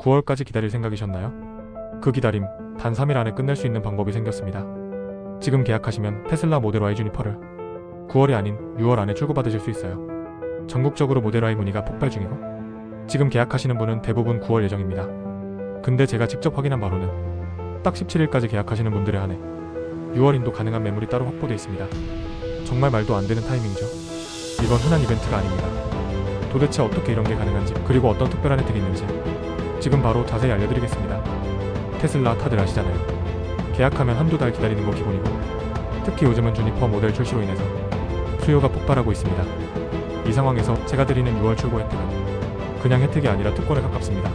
9월까지 기다릴 생각이셨나요? 그 기다림 단 3일 안에 끝낼 수 있는 방법이 생겼습니다. 지금 계약하시면 테슬라 모델 Y 주니퍼를 9월이 아닌 6월 안에 출고받으실 수 있어요. 전국적으로 모델 Y 문의가 폭발 중이고 지금 계약하시는 분은 대부분 9월 예정입니다. 근데 제가 직접 확인한 바로는 딱 17일까지 계약하시는 분들에 한해 6월인도 가능한 매물이 따로 확보되어 있습니다. 정말 말도 안 되는 타이밍이죠. 이건 흔한 이벤트가 아닙니다. 도대체 어떻게 이런 게 가능한지 그리고 어떤 특별한 혜택이 있는지 지금 바로 자세히 알려드리겠습니다. 테슬라 다들 아시잖아요. 계약하면 한두 달 기다리는 거 기본이고 특히 요즘은 주니퍼 모델 출시로 인해서 수요가 폭발하고 있습니다. 이 상황에서 제가 드리는 6월 출고 혜택은 그냥 혜택이 아니라 특권에 가깝습니다.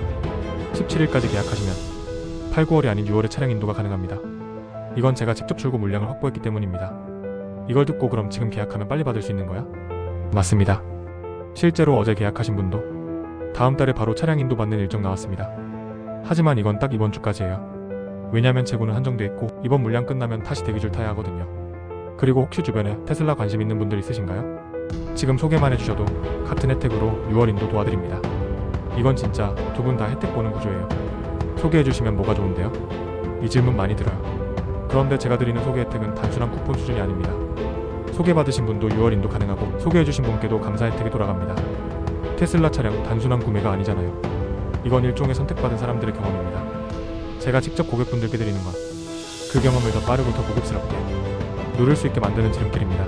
17일까지 계약하시면 8, 9월이 아닌 6월에 차량 인도가 가능합니다. 이건 제가 직접 출고 물량을 확보했기 때문입니다. 이걸 듣고 그럼 지금 계약하면 빨리 받을 수 있는 거야? 맞습니다. 실제로 어제 계약하신 분도 다음 달에 바로 차량 인도 받는 일정 나왔습니다. 하지만 이건 딱 이번 주까지예요. 왜냐면 재고는 한정돼 있고 이번 물량 끝나면 다시 대기줄 타야 하거든요. 그리고 혹시 주변에 테슬라 관심 있는 분들 있으신가요? 지금 소개만 해주셔도 같은 혜택으로 6월 인도 도와드립니다. 이건 진짜 두 분 다 혜택 보는 구조예요. 소개해주시면 뭐가 좋은데요? 이 질문 많이 들어요. 그런데 제가 드리는 소개 혜택은 단순한 쿠폰 수준이 아닙니다. 소개받으신 분도 6월 인도 가능하고 소개해주신 분께도 감사 혜택이 돌아갑니다. 테슬라 차량 단순한 구매가 아니잖아요. 이건 일종의 선택받은 사람들의 경험입니다. 제가 직접 고객분들께 드리는 건 그 경험을 더 빠르고 더 고급스럽게 누릴 수 있게 만드는 지름길입니다.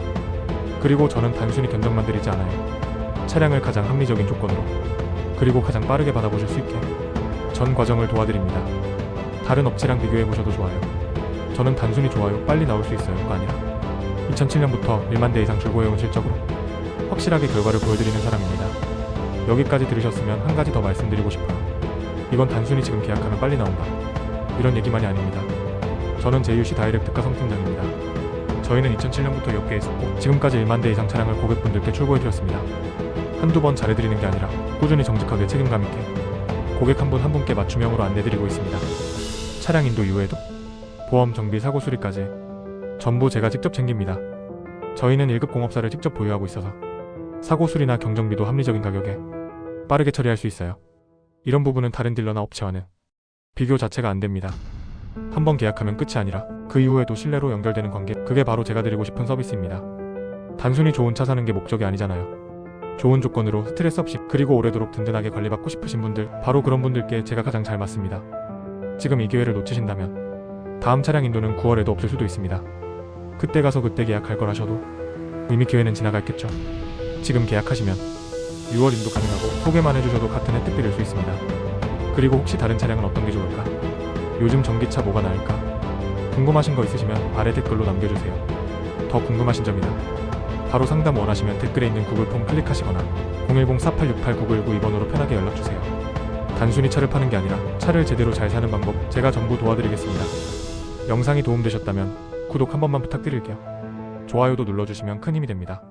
그리고 저는 단순히 견적만 드리지 않아요. 차량을 가장 합리적인 조건으로 그리고 가장 빠르게 받아보실 수 있게 전 과정을 도와드립니다. 다른 업체랑 비교해 보셔도 좋아요. 저는 단순히 좋아요, 빨리 나올 수 있어요가 아니라 2007년부터 1만 대 이상 출고해온 실적으로 확실하게 결과를 보여드리는 사람입니다. 여기까지 들으셨으면 한 가지 더 말씀드리고 싶어요. 이건 단순히 지금 계약하면 빨리 나온다. 이런 얘기만이 아닙니다. 저는 제휴시 다이렉트카 성팀장입니다. 저희는 2007년부터 엮여 있었고 지금까지 1만 대 이상 차량을 고객분들께 출고해드렸습니다. 한두 번 잘해드리는 게 아니라 꾸준히 정직하게 책임감 있게 고객 한분한 분께 맞춤형으로 안내드리고 있습니다. 차량 인도 이후에도 보험, 정비, 사고 수리까지 전부 제가 직접 챙깁니다. 저희는 1급 공업사를 직접 보유하고 있어서 사고 수리나 경정비도 합리적인 가격에 빠르게 처리할 수 있어요. 이런 부분은 다른 딜러나 업체와는 비교 자체가 안 됩니다. 한번 계약하면 끝이 아니라 그 이후에도 신뢰로 연결되는 관계, 그게 바로 제가 드리고 싶은 서비스입니다. 단순히 좋은 차 사는 게 목적이 아니잖아요. 좋은 조건으로 스트레스 없이 그리고 오래도록 든든하게 관리받고 싶으신 분들, 바로 그런 분들께 제가 가장 잘 맞습니다. 지금 이 기회를 놓치신다면 다음 차량 인도는 9월에도 없을 수도 있습니다. 그때 가서 그때 계약할 걸 하셔도 이미 기회는 지나갔겠죠. 지금 계약하시면 6월 인도 가능하고 소개만 해주셔도 같은 혜택 드릴 수 있습니다. 그리고 혹시 다른 차량은 어떤 게 좋을까? 요즘 전기차 뭐가 나을까? 궁금하신 거 있으시면 아래 댓글로 남겨주세요. 더 궁금하신 점이나 바로 상담 원하시면 댓글에 있는 구글 폼 클릭하시거나 010-4868-9919번으로 편하게 연락주세요. 단순히 차를 파는 게 아니라 차를 제대로 잘 사는 방법 제가 전부 도와드리겠습니다. 영상이 도움되셨다면 구독 한 번만 부탁드릴게요. 좋아요도 눌러주시면 큰 힘이 됩니다.